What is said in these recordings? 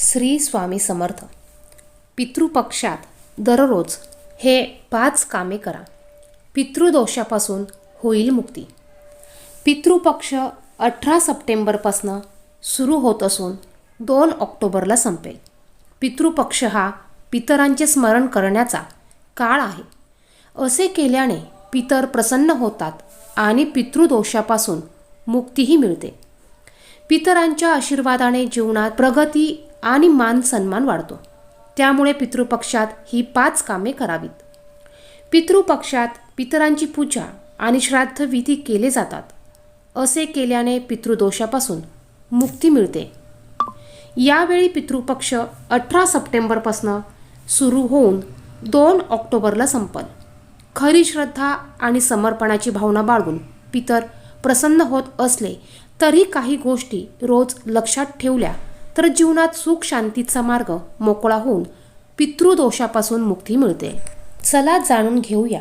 श्री स्वामी समर्थ. पितृपक्षात दररोज हे पाच कामे करा. पितृदोषापासून होईल मुक्ती. पितृपक्ष अठरा सप्टेंबरपासनं सुरू होत असून दोन ऑक्टोबरला संपेल. पितृपक्ष हा पितरांचे स्मरण करण्याचा काळ आहे. असे केल्याने पितर प्रसन्न होतात आणि पितृदोषापासून मुक्तीही मिळते. पितरांच्या आशीर्वादाने जीवनात प्रगती आणि मान सन्मान वाढतो. त्यामुळे पितृपक्षात ही पाच कामे करावीत. पितृपक्षात पितरांची पूजा आणि श्राद्धविधी केले जातात. असे केल्याने पितृदोषापासून मुक्ती मिळते. यावेळी पितृपक्ष अठरा सप्टेंबरपासून सुरू होऊन दोन ऑक्टोबरला संपल. खरी श्रद्धा आणि समर्पणाची भावना बाळगून पितर प्रसन्न होत असले तरी काही गोष्टी रोज लक्षात ठेवल्या तर जीवनात सुख शांतीचा मार्ग मोकळा होऊन पितृदोषापासून मुक्ती मिळते. चला जाणून घेऊया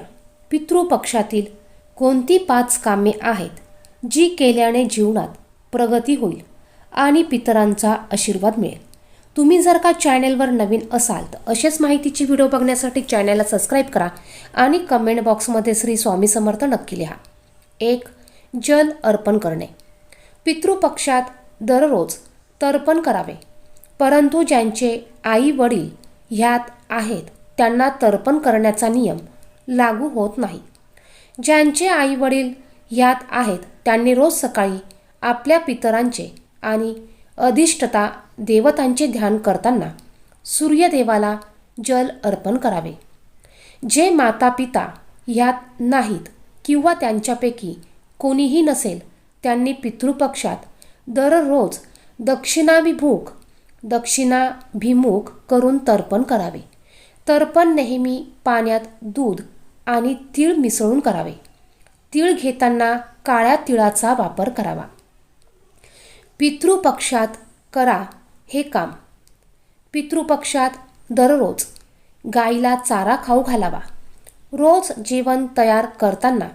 पितृपक्षातील कोणती पाच कामे आहेत जी केल्याने जीवनात प्रगती होईल आणि पितरांचा आशीर्वाद मिळेल. तुम्ही जर का चॅनेलवर नवीन असाल तर असेच माहितीची व्हिडिओ बघण्यासाठी चॅनेलला सबस्क्राईब करा आणि कमेंट बॉक्समध्ये श्री स्वामी समर्थ नक्की लिहा. एक जल अर्पण करणे. पितृपक्षात दररोज तर्पण करावे. परंतु ज्यांचे आई वडील ह्यात आहेत त्यांना तर्पण करण्याचा नियम लागू होत नाही. ज्यांचे आई वडील ह्यात आहेत त्यांनी रोज सकाळी आपल्या पितरांचे आणि अधिष्ठता देवतांचे ध्यान करताना सूर्यदेवाला जल अर्पण करावे. जे माता पिता ह्यात नाहीत किंवा त्यांच्यापैकी कोणीही नसेल त्यांनी पितृपक्षात दररोज दक्षिणाभिमुख दक्षिणाभिमुख करून तर्पण करावे. तर्पण नेहमी पाण्यात दूध आणि तीळ मिसळून करावे. तीळ घेताना काळ्या तिळाचा वापर करावा. पितृपक्षात करा हे काम. पितृपक्षात दररोज गाईला चारा खाऊ घालावा. रोज जेवण तयार करताना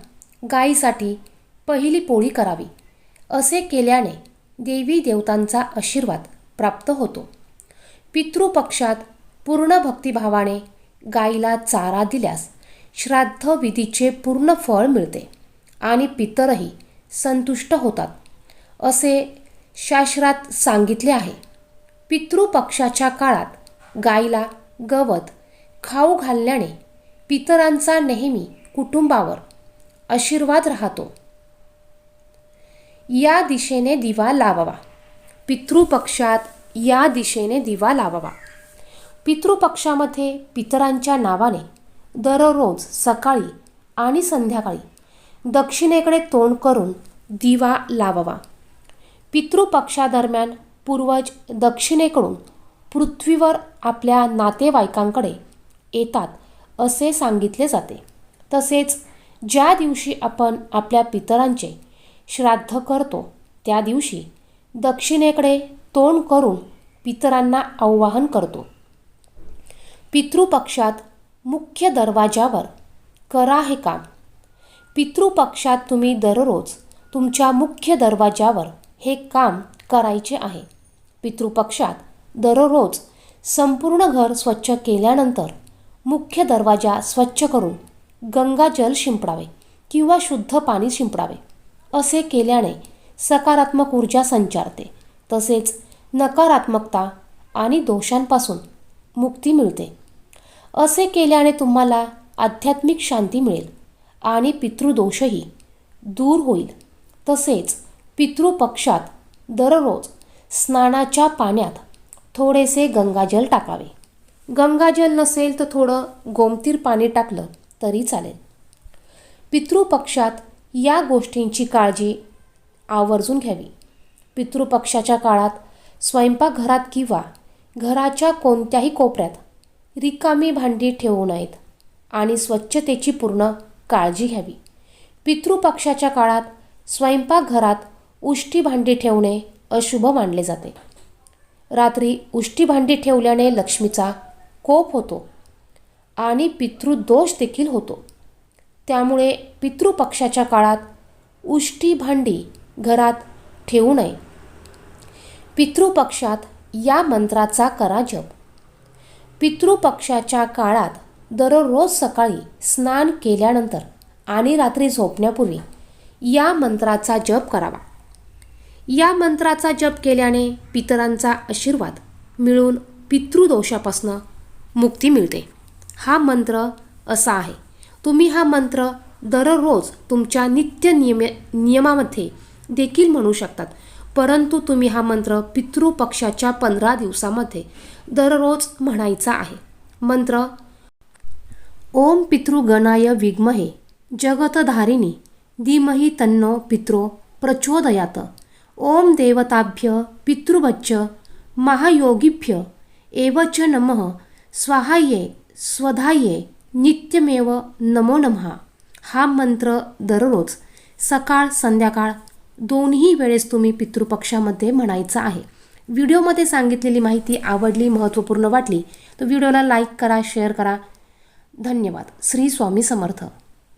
गाईसाठी पहिली पोळी करावी. असे केल्याने देवी देवतांचा आशीर्वाद प्राप्त होतो. पितृपक्षात पूर्ण भक्तिभावाने गाईला चारा दिल्यास श्राद्ध विधीचे पूर्ण फळ मिळते आणि पितरही संतुष्ट होतात असे शास्त्रात सांगितले आहे. पितृपक्षाच्या काळात गाईला गवत खाऊ घालल्याने पितरांचा नेहमी कुटुंबावर आशीर्वाद राहतो. या दिशेने दिवा लावावा. पितृपक्षात या दिशेने दिवा लावावा. पितृपक्षामध्ये पितरांच्या नावाने दररोज सकाळी आणि संध्याकाळी दक्षिणेकडे तोंड करून दिवा लावावा. पितृपक्षादरम्यान पूर्वज दक्षिणेकडून पृथ्वीवर आपल्या नातेवाईकांकडे येतात असे सांगितले जाते. तसेच ज्या दिवशी आपण आपल्या पितरांचे श्राद्ध करतो. त्या दिवशी दक्षिणेकडे तोंड करून पितरांना आवाहन करतो. पितृपक्षात मुख्य दरवाजावर करा हे काम. पितृपक्षात तुम्ही दररोज तुमच्या मुख्य दरवाजावर हे काम करायचे आहे. पितृपक्षात दररोज संपूर्ण घर स्वच्छ केल्यानंतर मुख्य दरवाजा स्वच्छ करून गंगाजल शिंपडावे किंवा शुद्ध पाणी शिंपडावे. असे केल्याने सकारात्मक ऊर्जा संचारते. तसेच नकारात्मकता आणि दोषांपासून मुक्ती मिळते. असे केल्याने तुम्हाला आध्यात्मिक शांती मिळेल आणि पितृदोषही दूर होईल. तसेच पितृपक्षात दररोज स्नानाच्या पाण्यात थोडेसे गंगाजल टाकावे. गंगाजल नसेल तर थोडं गोमतीर पाणी टाकलं तरी चालेल. पितृपक्षात या गोष्टींची काळजी आवर्जून घ्यावी. पितृपक्षाच्या काळात स्वयंपाकघरात किंवा घराच्या कोणत्याही कोपऱ्यात रिकामी भांडी ठेवू नयेत आणि स्वच्छतेची पूर्ण काळजी घ्यावी. पितृपक्षाच्या काळात स्वयंपाकघरात उष्टी भांडी ठेवणे अशुभ मानले जाते. रात्री उष्टी भांडी ठेवल्याने लक्ष्मीचा कोप होतो आणि पितृदोष देखील होतो. त्यामुळे पितृपक्षाच्या काळात उष्टी भांडी घरात ठेवू नये. पितृपक्षात या मंत्राचा करा जप. पितृपक्षाच्या काळात दररोज सकाळी स्नान केल्यानंतर आणि रात्री झोपण्यापूर्वी या मंत्राचा जप करावा. या मंत्राचा जप केल्याने पितरांचा आशीर्वाद मिळून पितृदोषापासून मुक्ती मिळते. हा मंत्र असा आहे. तुम्ही हा मंत्र दररोज तुमच्या नित्य नियमे नियमामध्ये देखील म्हणू शकतात. परंतु तुम्ही हा मंत्र पितृपक्षाच्या पंधरा दिवसामध्ये दररोज म्हणायचा आहे. मंत्र ओम पितृगणाय विग्महे जगतधारिणी धीमही तन्नो पित्रो प्रचोदयात। ओम देवताभ्य पितृवच्च महायोगिभ्य एवच नमः। स्वाहाये स्वधाये नित्यमेव नमो नमः. हा मंत्र दररोज सकाळ संध्याकाळ दोन्ही वेळेस तुम्ही पितृपक्षामध्ये म्हणायचा आहे. व्हिडिओमध्ये सांगितलेली माहिती आवडली महत्त्वपूर्ण वाटली तर व्हिडिओला लाईक करा शेअर करा. धन्यवाद. श्री स्वामी समर्थ.